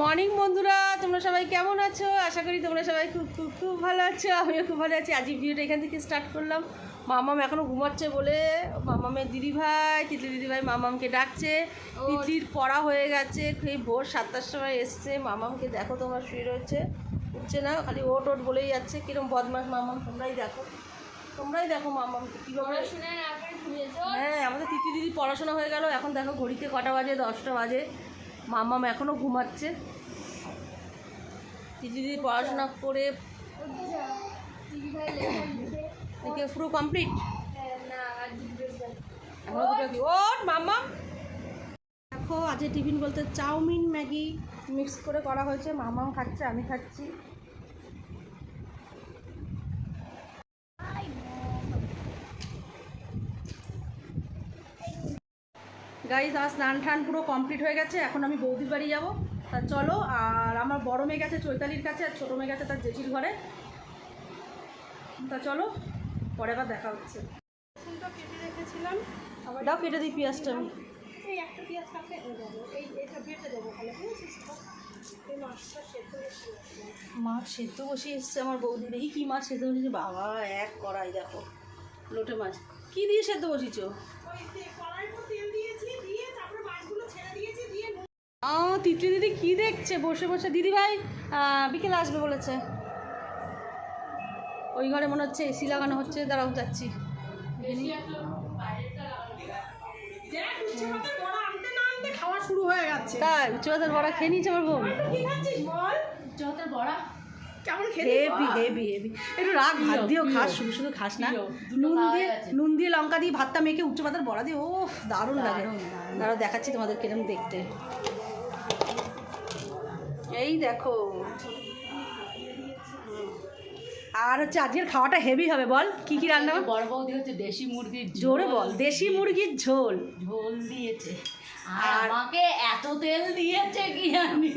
Morning বন্ধুরা। তোমরা সবাই কেমন আছো? আশা করি তোমরা সবাই খুব খুব খুব ভালো আছো। আমিও খুব ভালো আছি। আজ ভিডিওটা এখান থেকে স্টার্ট করলাম। মামাম এখনও ঘুমাচ্ছে বলে মামামের দিদিভাই তিতলি দিদিভাই মামামকে ডাকছে। তিতলির পড়া হয়ে গেছে। সেই ভোর সাতটার সময় এসছে। মামামকে দেখো তোমরা শুয়ে রয়েছে। উঠছে না খালি ওট ওট বলেই যাচ্ছে। কিরম বদমাস মামাম তোমরাই দেখো। তোমরাই দেখো মামামকে কীভাবে হ্যাঁ আমাদের তিতি দিদি পড়াশোনা হয়ে গেল। এখন দেখো ঘড়িতে কটা বাজে? দশটা বাজে। মামাম এখনও ঘুমাচ্ছে। দিদি পড়াশোনা করে পুরো কমপ্লিট দেখো, আজকে টিফিন বলতে চাউমিন, ম্যাগি মিক্স করে করা হয়েছে। মামাও খাচ্ছে, আমি খাচ্ছি। গাইজ আমার স্নান টান পুরো কমপ্লিট হয়ে গেছে। এখন আমি বৌদির বাড়ি যাব। তা চলো আর আমার বড় মেয়ে গেছে চৈতালির কাছে আর ছোটো মেয়ে গেছে তার জেঠির ঘরে। তা চলো পরে আবার দেখা হচ্ছে। কেটে রেখেছিলাম দাও কেটে দিই পেঁয়াজটা আমি। এই একটা পেঁয়াজ কাটলে এই এটা বেটে দেবো ভালো বুঝেছিস তো? এই মাছটা সেদ্ধ হয়েছে মাছ সেদ্ধ বসিয়ে এসছে আমার বৌদি। দেখি কী মাছ সেদ্ধ বসেছে। বাবা এক কড়াই দেখো। লোটে মাছ। কী দিয়ে সেদ্ধ বসিয়েছো ওই তে- কড়াইর উপর তেল দিয়েছি দিয়ে তারপরে মাছগুলো ছেড়ে দিয়েছি দিয়ে নুন- আ তিতলি দিদি কী দেখছে? বসে বসে দিদি ভাই বিকেলে আসবে বলেছে। ওই ঘরে মনে হচ্ছে এসি লাগানো হচ্ছে দাঁড়াও যাচ্ছি। খাওয়া শুরু হয়ে গেছে। তাই উচ্চবাতের বড়া খেয়ে নিয়েছে আমার বড়া। কেমন হেভি হেভি হেভি। একটু রাগ ভাত দিয়েও খাস শুধু শুধু খাস না। নুন দিয়ে নুন দিয়ে লঙ্কা দিয়ে ভাতটা মেখে উচ্চ পাতার বড়া দিয়ে ও দারুণ লাগে। দারুণ, দারুণ। দাঁড়াও দেখাচ্ছি তোমাদের কিরম দেখতে। এই দেখো। আর হচ্ছে আজকের খাওয়াটা হেভি হবে বল। কি কি রান্না হবে? বড় বৌদি হচ্ছে দেশি মুরগির ঝোল। জোরে বল দেশি মুরগির ঝোল। ঝোল দিয়েছে। আর আমাকে এত তেল দিয়েছে কি জানি।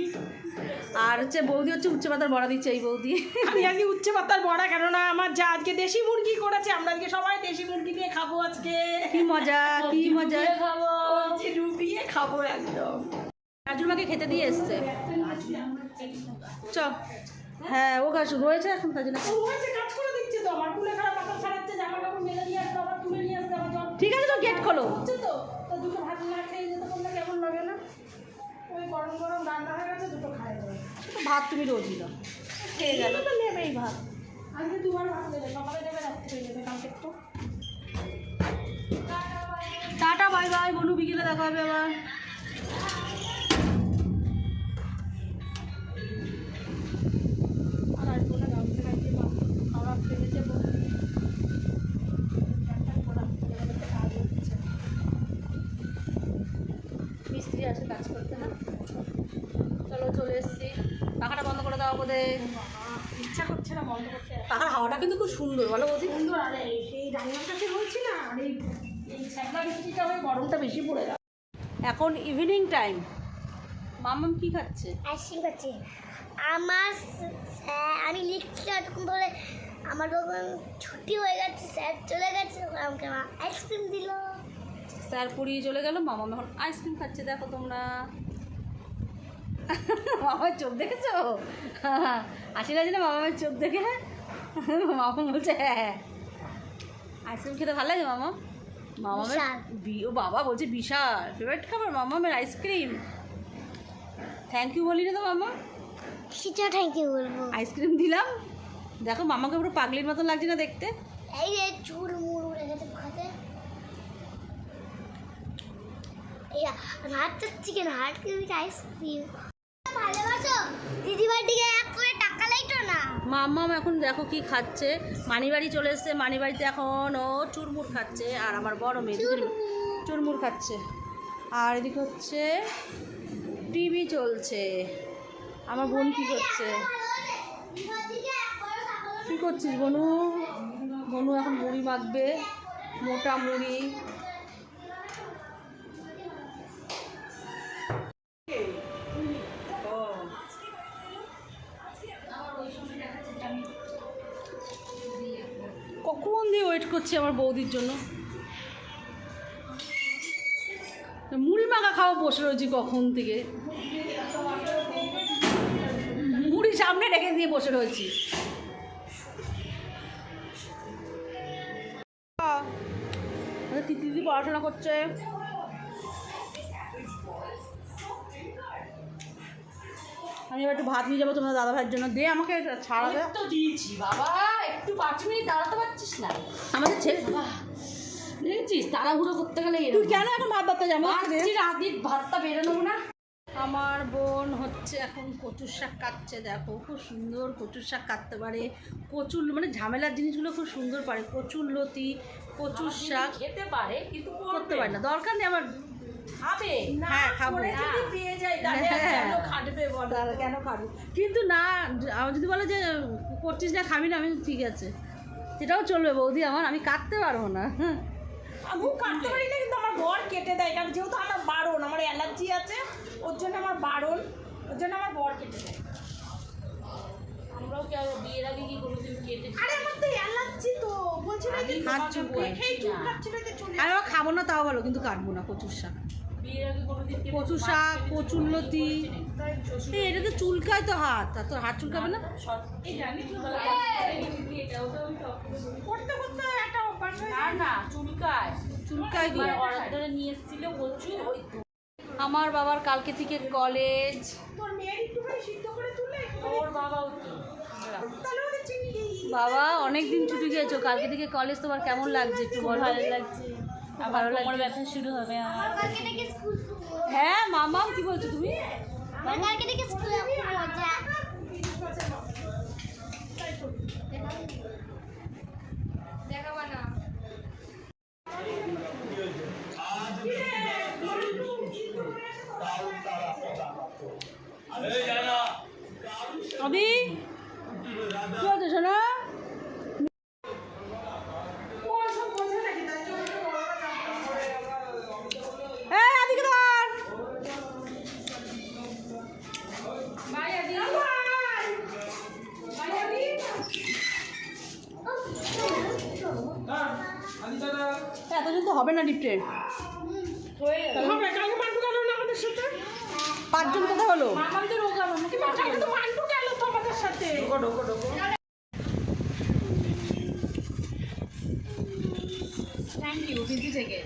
আর হচ্ছে বৌদি হচ্ছে উচ্চ পাতার বড়া দিচ্ছে এই বৌদি। আমি আজকে উচ্চ পাতার বড়া কেননা আমার যা আজকে দেশি মুরগি করেছে আমরা আজকে সবাই দেশি মুরগি দিয়ে খাব আজকে। কি মজা কি মজা। খাব ডুবিয়ে খাব একদম। কাজুমাকে খেতে দিয়ে এসছে। চ। হ্যাঁ ও গাছ রয়েছে এখন তার জন্য। তো। ঠিক আছে তো গেট খোলো। তো। তো ভাত হয়ে তুমি রোজই দাও। খেয়ে গেল। তো নেবেই ভাত। আজকে দুবার ভাত দেবে সকালে দেবে রাত্রে দেবে কালকে একটু টাটা বাই বাই বনু বিকেলে দেখা হবে আবার। দাও বোধে ইচ্ছা করছে না বন্ধ করতে। পাখার হাওয়াটা কিন্তু খুব সুন্দর বলো বৌদি। সুন্দর আর এই সেই রান্নার কাছে বলছি না আর এই এই বৃষ্টিটা গরমটা বেশি পড়ে গেল। এখন ইভিনিং টাইম মামাম কি খাচ্ছে? আইসক্রিম খাচ্ছি। আমার আমি লিখছি এতক্ষণ ধরে আমার যখন ছুটি হয়ে গেছে স্যার চলে গেছে আমাকে মা আইসক্রিম দিল। স্যার পুড়িয়ে চলে গেল মামাম এখন আইসক্রিম খাচ্ছে দেখো তোমরা। মামার চোখ দেখেছ? লাগছে না মামার চোখ দেখে মামা বলছে হ্যাঁ আইসক্রিম খেতে ভালো লাগে মামা? মামামের। ও বাবা বলছে বিশাল ফেভারিট খাবার মামামের আইসক্রিম। থ্যাংক ইউ বলি না তো মামা। কিছু থ্যাংক ইউ বলব। আইসক্রিম দিলাম। দেখো মামাকে পুরো পাগলির মতন লাগছে না দেখতে। এই যে চুর মুড় উড়ে গেছে মুখাতে এই হাত চাচ্ছি কেন হাত আইসক্রিম ভালোবাসো দিদিভাই দিকে এক করে টাকা লাইতো না মাম্মাম এখন দেখো কি খাচ্ছে। মানিবাড়ি চলে এসছে, মানিবাড়িতে এখন ও চুরমুর খাচ্ছে। আর আমার বড় মেয়ে চুরমুর খাচ্ছে। আর এদিকে হচ্ছে টিভি চলছে। আমার বোন কি করছে? কি করছিস বনু? বনু এখন মুড়ি মাখবে, মোটা মুড়ি। করছি আমার বৌদির জন্য। মুড়ি মাখা খাওয়া বসে রয়েছি কখন থেকে। মুড়ি সামনে রেখে দিয়ে বসে রয়েছি। দিদি পড়াশোনা করছে। আমি এবার একটু ভাত নিয়ে যাব তোমার দাদা ভাইয়ের জন্য। দে আমাকে ছাড়া দে। তো দিয়েছি, বাবা। একটু পাঁচ মিনিট দাঁড়াতে পারছিস না? আমাদের ছেলে দেখেছিস তাড়াহুড়ো করতে গেলে তুই কেন এখন ভাত ভাতটা যাব? রাতের ভাতটা বেড়ে নেব না আমার বোন হচ্ছে এখন কচুর শাক কাটছে দেখো খুব সুন্দর কচুর শাক কাটতে পারে। কচুর মানে ঝামেলার জিনিসগুলো খুব সুন্দর পারে। কচুর লতি কচুর শাক খেতে পারে কিন্তু করতে পারে না। দরকার নেই আমার খাবে? হ্যাঁ খাব। যদি পেয়ে যায় তাহলে হ্যাঁ। কেন খাটবে বল তাহলে কেন খাব? কিন্তু না আমার যদি বলে যে করছিস না খাবি না আমি ঠিক আছে। সেটাও চলবে বৌদি আমার আমি কাটতে পারব না। আমিও কাটতে পারি না কিন্তু আমার বর কেটে দেয় কারণ যেহেতু আমার বারণ আমার অ্যালার্জি আছে ওর জন্য আমার বারণ ওর জন্য আমার বর কেটে দেয়। আমরাও কি আর বিয়ের আগে কি কোনোদিন কেটে আরে আমার তো অ্যালার্জি তো বলছি। না যে আমি না। চুল আমি খাব না তাও ভালো কিন্তু কাটবো না কচুর শাক। কচু শাক কচুর লতি এটা তো চুলকায় তো হাত। আর তোর হাত চুলকাবে না? তো এটাও তো আমি শখ করে বলি। করতে করতে একটা অভ্যাস না না চুলকায়। চুলকায় আমার বাবার কালকে থেকে কলেজ বাবা অনেক দিন ছুটি গিয়েছো। কালকে থেকে কলেজ তোমার কেমন লাগছে একটু বলো? ভালো লাগছে। ভালো লাগছে। ব্যথা শুরু হবে আমার। হ্যাঁ মামাম কি বলছো তুমি? আমার কালকে থেকে স্কুলে খুব মজা। অবি কি হচ্ছে শোনা ওসব বোঝে নাকি তাই জন্য তো বড়রা জানতে এই এদিকে ধর এত জল তো হবে না লিফটের হবে কালকে মান্টু গেল না আমাদের সাথে? পাঁচজন কোথায় হলো? থ্যাংক ইউ দিদি থেকে।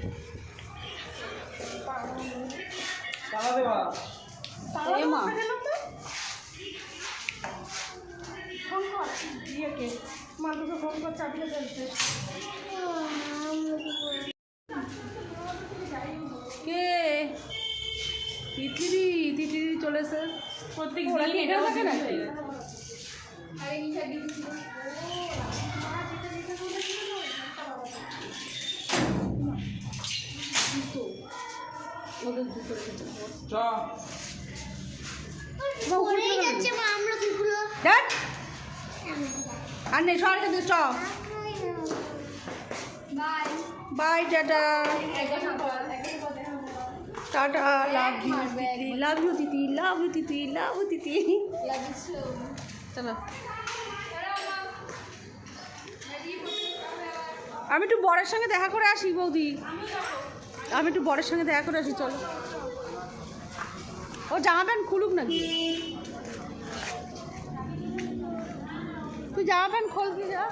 ফোন কর। ইয়েকে মান্টুকে ফোন কর চাবিয়ে ফেলতে কে তিতলি তিতলি চলে এসে প্রত্যেক ওরা কি দিন এখানে এটাও থাকে দিদি নাকি? হয়ে গেছে। পড়েই যাচ্ছে মা আমরা দুপুরো দেখ। আর নেই দিকে stop bye bye tata. Tata love you তিতি লাভ ইউ তিতি লাভ ইউ তিতি লাভ ইউ চলো আমি একটু বরের সঙ্গে দেখা করে আসি বৌদি। আমি একটু বরের সঙ্গে দেখা করে আসি চলো। ও জামা প্যান্ট খুলুক নাকি? তুই জামা প্যান্ট খোল কি যা।